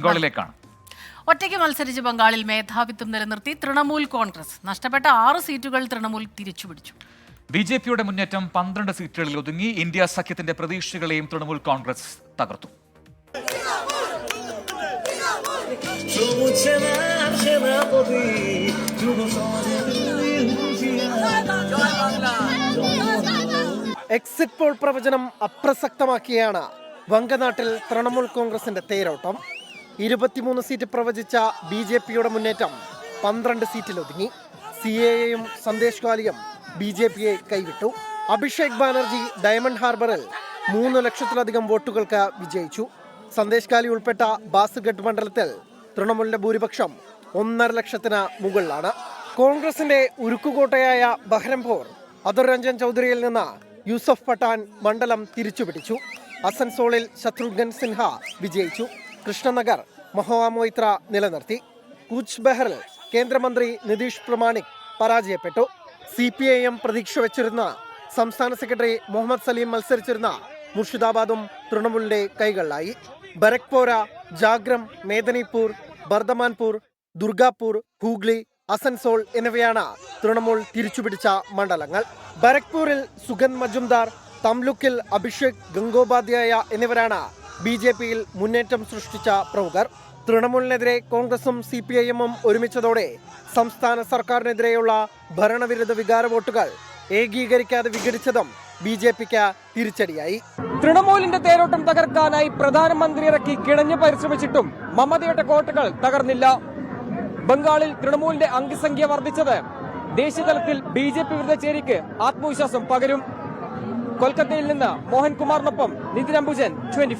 ബംഗാളിലേക്കാണ്. ഒറ്റയ്ക്ക് മത്സരിച്ച് ബംഗാളിൽ മേധാവിത്വം നിലനിർത്തി തൃണമൂൽ കോൺഗ്രസ്. നഷ്ടപ്പെട്ട ആറ് സീറ്റുകൾ തൃണമൂൽ തിരിച്ചുപിടിച്ചു. ബി ജെ പിയുടെ മുന്നേറ്റം പന്ത്രണ്ട് സീറ്റുകളിൽ ഒതുങ്ങി ഇന്ത്യ സഖ്യത്തിന്റെ പ്രതീക്ഷകളെയും തൃണമൂൽ കോൺഗ്രസ് തകർത്തു. എക്സിറ്റ് പോൾ പ്രവചനം അപ്രസക്തമാക്കിയാണ് വങ്കനാട്ടിൽ തൃണമൂൽ കോൺഗ്രസിന്റെ തേരോട്ടം. ഇരുപത്തിമൂന്ന് സീറ്റ് പ്രവചിച്ച ബി ജെ പിയുടെ മുന്നേറ്റം പന്ത്രണ്ട് സീറ്റിലൊതുങ്ങി. സി എയും സന്ദേശ് ഗാലിയും ബി ജെ പിയെ കൈവിട്ടു. അഭിഷേക് ബാനർജി ഡയമണ്ട് ഹാർബറിൽ മൂന്ന് ലക്ഷത്തിലധികം വോട്ടുകൾക്ക് വിജയിച്ചു. സന്ദേശ് ഗാലി ഉൾപ്പെട്ട ബാസുഗഡ് മണ്ഡലത്തിൽ തൃണമൂലിന്റെ ഭൂരിപക്ഷം ഒന്നര ലക്ഷത്തിന് മുകളിലാണ്. കോൺഗ്രസിന്റെ ഉരുക്കുകോട്ടയായ ബഹ്രംപൂർ അതുർ രഞ്ജൻ ചൗധരിയിൽ നിന്ന് യൂസഫ് പട്ടാൻ മണ്ഡലം തിരിച്ചുപിടിച്ചു. അസൻസോളിൽ ശത്രുഘ്നൻ സിൻഹ വിജയിച്ചു. കൃഷ്ണനഗർ മഹോവ മൊയ്ത്ര നിലനിർത്തി. കൂച്ച് ബെഹറിൽ കേന്ദ്രമന്ത്രി നിതീഷ് പ്രമാണിക് പരാജയപ്പെട്ടു. സി പി ഐ എം പ്രതീക്ഷ വെച്ചിരുന്ന സംസ്ഥാന സെക്രട്ടറി മുഹമ്മദ് സലീം മത്സരിച്ചിരുന്ന മുർഷിദാബാദും തൃണമൂലിന്റെ കൈകളിലായി. ബരക്പോര ജാഗ്രം മേദനിപൂർ ബർദമാൻപൂർ ദുർഗാപൂർ ഹൂഗ്ലി അസൻസോൾ എന്നിവയാണ് തൃണമൂൽ തിരിച്ചുപിടിച്ച മണ്ഡലങ്ങൾ. ബരക്പൂരിൽ സുഗന്ധ് മജുംദാർ തംലുക്കിൽ അഭിഷേക് ഗംഗോപാധ്യായ എന്നിവരാണ് ബി ജെ പിയിൽ മുന്നേറ്റം സൃഷ്ടിച്ച പ്രമുഖർ. തൃണമൂലിനെതിരെ കോൺഗ്രസും സി പി ഐ എമ്മും ഒരുമിച്ചതോടെ സംസ്ഥാന സർക്കാരിനെതിരെയുള്ള ഭരണവിരുദ്ധ വികാര വോട്ടുകൾ ഏകീകരിക്കാതെ വിഘടിച്ചതും ബി ജെ പിക്ക് തിരിച്ചടിയായി. തൃണമൂലിന്റെ തേരോട്ടം തകർക്കാനായി പ്രധാനമന്ത്രി ഇറക്കി കിണഞ്ഞു പരിശ്രമിച്ചിട്ടും മമതയുടെ കോട്ടകൾ തകർന്നില്ല. ബംഗാളിൽ തൃണമൂലിന്റെ അംഗസംഖ്യ വർദ്ധിച്ചത് ദേശീയതലത്തിൽ ബി ജെ പി വിരുദ്ധ ചേരിക്ക് ആത്മവിശ്വാസം പകരും. കൊൽക്കത്തയിൽ നിന്ന് മോഹൻകുമാറിനൊപ്പം നിതിൻ അംബുജൻ ട്വന്റി